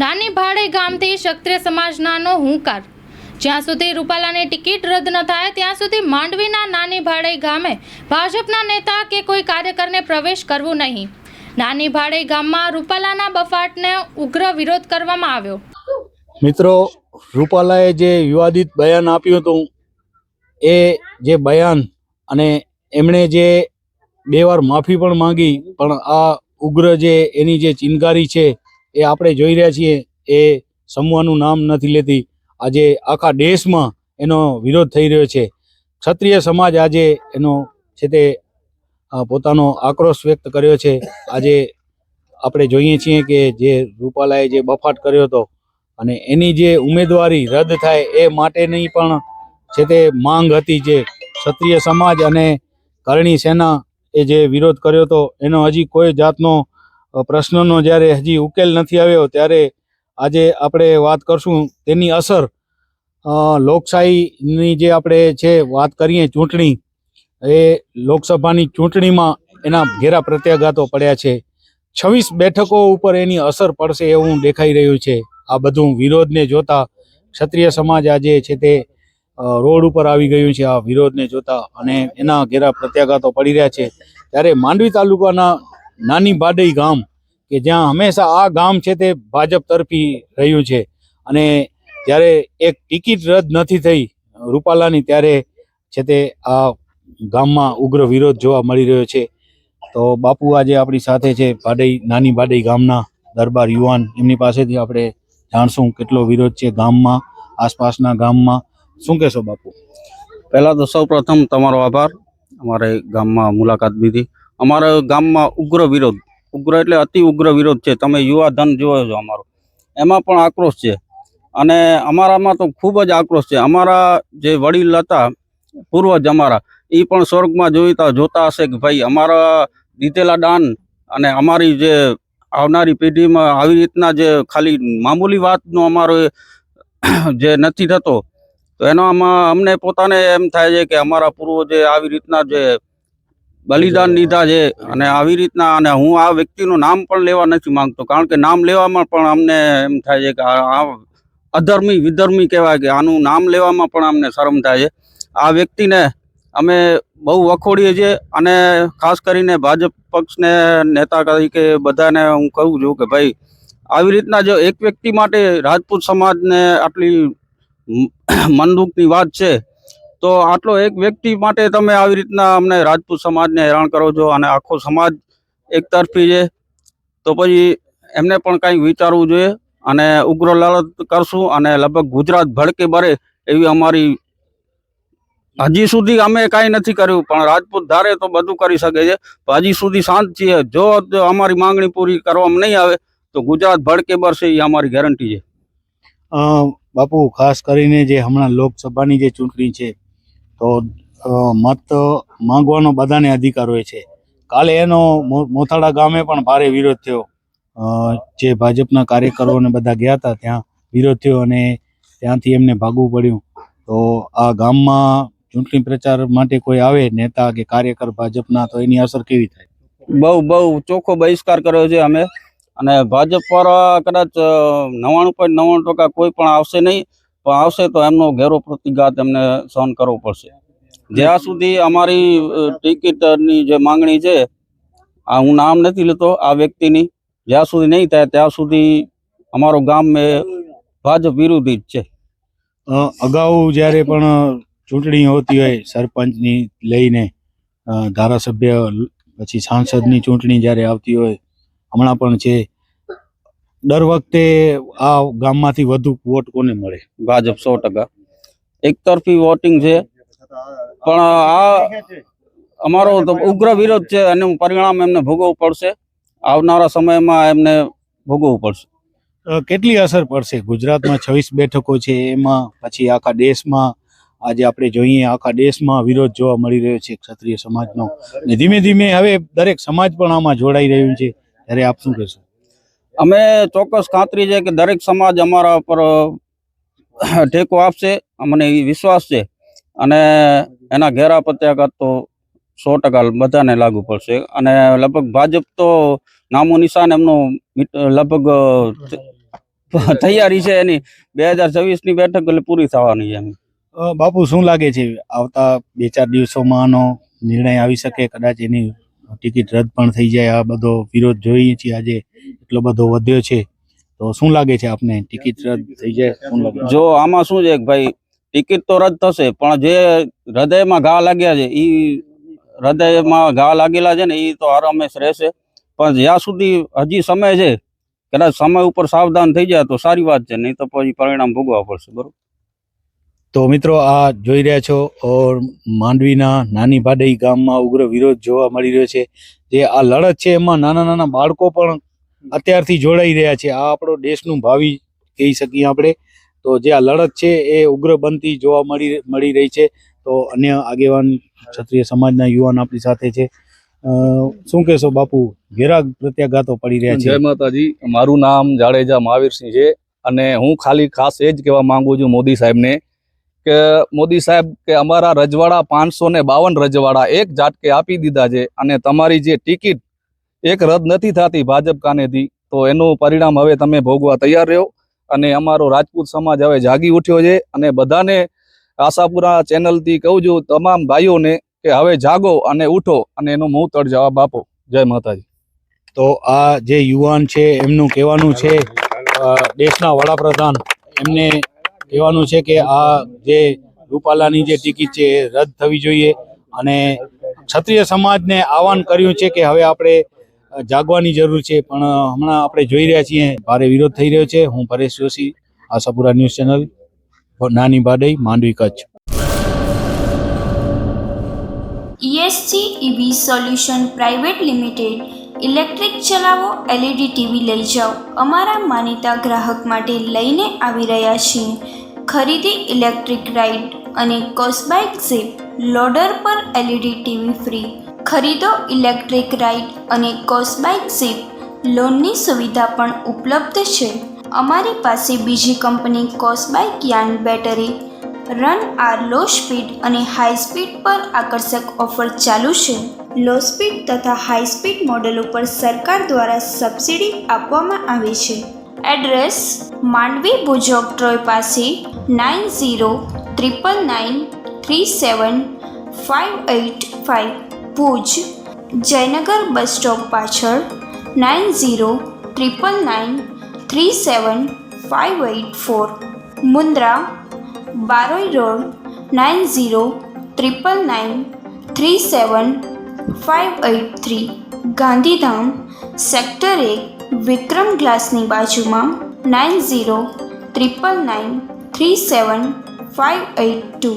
નાની ભાડે ગામથી ક્ષત્રિય સમાજનાનો હુંકાર. જ્યાં સુધી રૂપાલાની ટિકિટ રદ ન થાય, ત્યાં સુધી માંડવીના નાની ભાડે ગામે ભાજપના નેતા કે કોઈ કાર્યકરને પ્રવેશ કરવું નહીં. નાની ભાડે ગામમાં રૂપાલાના બફાટને ઉગ્ર વિરોધ કરવામાં આવ્યો. મિત્રો, રૂપાલાએ જે વિવાદિત બયાન આપ્યું હતું, એ જે બયાન અને એમણે જે બે વાર માફી પણ માંગી, પણ આ ઉગ્ર જે એની જે ચિનગારી છે એ આપણે જોઈ રહ્યા છીએ, એ સમૂહનું નામ નથી લેતી. આજે આખા દેશમાં એનો વિરોધ થઈ રહ્યો છે. ક્ષત્રિય સમાજ આજે એનો છે તે પોતાનો આક્રોશ વ્યક્ત કર્યો છે. આજે આપણે જોઈએ છીએ કે જે રૂપાલાએ જે બફાટ કર્યો હતો અને એની જે ઉમેદવારી રદ થાય એ માટેની પણ છે તે માંગ હતી જે ક્ષત્રિય સમાજ અને કરણી સેના એ જે વિરોધ કર્યો હતો, એનો હજી કોઈ જાતનો પ્રશ્નનો જ્યારે હજી ઉકેલ નથી આવ્યો, ત્યારે આજે આપણે વાત કરશું તેની અસર. લોકશાહીની જે આપણે છે વાત કરીએ, ચૂંટણી, એ લોકસભાની ચૂંટણીમાં એના ઘેરા પ્રત્યાઘાતો પડ્યા છે. છવ્વીસ બેઠકો ઉપર એની અસર પડશે એવું દેખાઈ રહ્યું છે. આ બધું વિરોધને જોતા ક્ષત્રિય સમાજ આજે છે તે રોડ ઉપર આવી ગયું છે આ વિરોધને જોતા અને એના ઘેરા પ્રત્યાઘાતો પડી રહ્યા છે. ત્યારે માંડવી તાલુકાના નાની ભાડઈ ગામ, કે જ્યાં હંમેશા આ ગામ છે તે ભાજપ તરફી રહ્યું છે. અને જ્યારે એક ટિકિટ રદ નથી થઈ રૂપાલાની, ત્યારે છે તે આ ગામમાં ઉગ્ર વિરોધ જોવા મળી રહ્યો છે. તો બાપુ આજે આપણી સાથે છે, ભાડઈ, નાની ભાડઈ ગામના દરબાર યુવાન. એમની પાસેથી આપણે જાણશું કેટલો વિરોધ છે ગામમાં, આસપાસના ગામમાં. શું કહેશો બાપુ? પહેલાં તો સૌ તમારો આભાર. અમારે ગામમાં મુલાકાત લીધી. અમારા ગામમાં ઉગ્ર વિરોધ. ઉગ્ર એટલે અતિ ઉગ્ર વિરોધ છે. તમે યુવા ધન જોયો છો અમારો. એમાં પણ આક્રોશ છે. અને અમારામાં તો ખૂબ જ આક્રોશ છે. અમારા જે વડીલ હતા, પૂર્વજ અમારા, એ પણ સ્વર્ગમાં જોઈતા, જોતા હશે કે ભાઈ અમારા દીધેલા દાન અને અમારી જે આવનારી પેઢીમાં આવી રીતના જે ખાલી મામૂલી વાતનો અમારો જે નથી થતો, તો એનો આમાં અમને પોતાને એમ થાય છે કે અમારા પૂર્વજે આવી રીતના જે બલિદાન દીધા છે અને આવી રીતના અને હું આ વ્યક્તિનું નામ પણ લેવા નથી માંગતો, કારણ કે નામ લેવામાં પણ અમને એમ થાય છે કે આ અધર્મી, વિધર્મી કહેવાય કે આનું નામ લેવામાં પણ અમને શરમ થાય છે. આ વ્યક્તિને અમે બહુ વખોડીએ છીએ અને ખાસ કરીને ભાજપ પક્ષને નેતા તરીકે બધાને હું કહું છું કે ભાઈ, આવી રીતના જો એક વ્યક્તિ માટે રાજપૂત સમાજને આટલી મનદુખની વાત છે તો આટલો એક વ્યક્તિ માટે તમે આવી રીતના અમને રાજપૂત સમાજને હેરાન કરો છો અને આખો સમાજ એક તરફી છે, તો પછી એમને પણ કંઈક વિચારવું જોઈએ અને ઉગ્ર લડત કરશું અને લગભગ ગુજરાત ભડકે બરે એવી અમારી હજી સુધી અમે કાંઈ નથી કર્યું, પણ રાજપૂત ધારે તો બધું કરી શકે છે હજી સુધી શાંત છીએ. જો અમારી માંગણી પૂરી કરવામાં નહીં આવે, તો ગુજરાત ભડકે બરશે એ અમારી ગેરંટી છે. બાપુ, ખાસ કરીને જે હમણાં લોકસભાની જે ચૂંટણી છે તો મત માંગવાનો બધાને અધિકાર હોય છે. કાલે એનો મો- મોથાળા ગામે પણ ભારે વિરોધ થયો. જે ભાજપના કાર્યકરોને બધા ગયા હતા ત્યાં વિરોધ થયો અને ત્યાંથી એમને ભાગવું પડ્યું. તો આ ગામમાં ચૂંટણી પ્રચાર માટે કોઈ આવે નેતા કે કાર્યકર ભાજપના, તો એની અસર કેવી થાય? બહુ બહુ ચોખ્ખો બહિષ્કાર કર્યો છે અમે. અને ભાજપ પર કદાચ નવ્વાણું પોઈન્ટ નવ્વાણું ટકા કોઈ પણ આવશે નહીં. પણ આવશે તો એમનો ઘેરો પ્રતિઘાત એમને સહન કરવો પડશે. જ્યાં સુધી અમારી ટિકિટની જે માંગણી છે, આ હું નામ નથી લેતો, આ વ્યક્તિની, જ્યાં સુધી નહીં થાય ત્યાં સુધી અમારું ગામ એ ભાજપ વિરોધી જ છે. અગાઉ જ્યારે પણ ચૂંટણી હોતી હોય સરપંચની લઈને ધારાસભ્ય, પછી સાંસદની ચૂંટણી જ્યારે આવતી હોય, હમણાં પણ છે દર વખતે આ ગામમાંથી વધુ વોટ કોને મળે? ભાજપ સો ટકા. એકતરફી વોટિંગ છે. પણ આ અમારો ઉગ્ર વિરોધ છે અને પરિણામ એમને ભોગવવું પડશે. આવનારા સમયમાં એમને ભોગવવું પડશે. કેટલી અસર પડશે? ગુજરાતમાં છવ્વીસ બેઠકો છે, એમાં પછી આખા દેશમાં આજે આપણે જોઈએ, આખા દેશમાં વિરોધ જોવા મળી રહ્યો છે ક્ષત્રિય સમાજનો. અને ધીમે ધીમે હવે દરેક સમાજ પણ આમાં જોડાઈ રહ્યું છે. ત્યારે આપ શું કહેશો? અમે ચોક્કસ ખાતરી છે કે દરેક સમાજ અમારા પર ટેકો આપશે, અમને એ વિશ્વાસ છે. અને એના ઘેરા પ્રત્યાઘાત તો સો ટકા બધાને લાગુ પડશે. અને લગભગ ભાજપ તો નામો નિશાન એમનું લગભગ તૈયારી છે એની. બે હજાર છવ્વીસની બેઠક એટલે પૂરી થવાની છે એમ. બાપુ, શું લાગે છે? આવતા બે ચાર દિવસોમાં આનો નિર્ણય આવી શકે? કદાચ એની ટિકિટ રદ પણ થઈ જાય. આ બધો વિરોધ જોઈએ છીએ આજે. એટલો બધો વધ્યો છે. તો શું લાગે છે આપને? ટિકિટ રદ થઈ જાય જો આમાં શું છે ભાઈ, ટિકિટ તો રદ થશે, પણ જે હૃદયમાં ઘા લાગ્યા છે એ હૃદયમાં ઘા લાગેલા છે ને એ તો હર હંમેશ રહેશે. પણ જ્યાં સુધી હજી સમય છે, કદાચ સમય ઉપર સાવધાન થઈ જાય તો સારી વાત છે, નહીં તો પછી પરિણામ ભોગવવા પડશે, બરોબર? તો મિત્રો, આ જોઈ રહ્યા છો, ઓર માંડવીના નાની ભાડઈ ગામમાં ઉગ્ર વિરોધ જોવા મળી રહ્યો છે. જે આ લડત છે, એમાં નાના નાના બાળકો પણ અત્યારથી જોડાઈ રહ્યા છે. આ આપણો દેશનું ભાવિ કહી શકીએ આપણે. તો જે આ લડત છે, એ ઉગ્ર બનતી જોવા મળી મળી રહી છે. તો અન્ય આગેવાન ક્ષત્રિય સમાજના યુવાન આપણી સાથે છે. શું કહેશો બાપુ? ઘેરા પ્રત્યાઘાતો પડી રહ્યા છે. જય માતાજી. મારું નામ જાડેજા મહાવીરસિંહ છે અને હું ખાલી ખાસ એ જ કહેવા માંગુ છું મોદી સાહેબને કે મોદી સાહેબ કે અમારા રજવાડા પાંચસો ને બાવન રજવાડા એક ઝાટકે આપી દીધા છે અને તમારી જે ટિકિટ એક રદ નથી થતી ભાજપ કાનેથી તો એનું પરિણામ હવે તમે ભોગવા તૈયાર રહ્યો. અને અમારો રાજપૂત સમાજ હવે જાગી ઉઠ્યો છે અને બધાને આશાપુરા ચેનલથી કહું છું, તમામ ભાઈઓને કે હવે જાગો અને ઉઠો અને એનો મુંહતળ જવાબ આપો. જય માતાજી. તો આ જે યુવાન છે, એમનું કહેવાનું છે દેશના વડાપ્રધાન. એમને કહેવાનું છે કે આ જે રૂપાલાની જે ટિકિટ છે એ રદ થવી જોઈએ અને ક્ષત્રિય સમાજને આહવાન કર્યું છે કે હવે આપણે જાગવાની જરૂર છે. પણ હમણાં આપણે જોઈ રહ્યા છીએ, ભારે વિરોધ થઈ રહ્યો છે. હું Paresh Joshi, Ashapura news channel, Nani Badai, Mandvi Kutch. ESC EV solution private limited electric ચલાવો એલઈડી ટીવી લઈ જાઓ. અમારા માનીતા ગ્રાહક માટે લઈને આવી રહ્યા છીએ. ખરીદી ઇલેક્ટ્રિક રાઇડ અને કોસ્બાઇક ઝીપ, લોડર પર એલઈડી ટીવી ફ્રી. ખરીદો ઇલેક્ટ્રિક રાઇડ અને કોસ્બાઇક ઝીપ. લોનની સુવિધા પણ ઉપલબ્ધ છે. અમારી પાસે બીજી કંપની કોસ્બાઇક યાન બેટરી, રન આર લો સ્પીડ અને હાઈ સ્પીડ પર આકર્ષક ઓફર ચાલુ છે. લો સ્પીડ તથા હાઈ સ્પીડ મોડલ ઉપર સરકાર દ્વારા સબસિડી આપવામાં આવે છે. એડ્રેસ માંડવી ભુજોક ટ્રોય પાસે nine zero triple nine three seven five eight five Bhuj. Jaynagar bus stop પાછળ nine zero triple nine three seven five eight four. Mundra Baroi road nine zero triple nine three seven five eight three. Gandhidham sector એક વિક્રમ ગ્લાસની બાજુમાં nine zero triple nine three seven five eight two.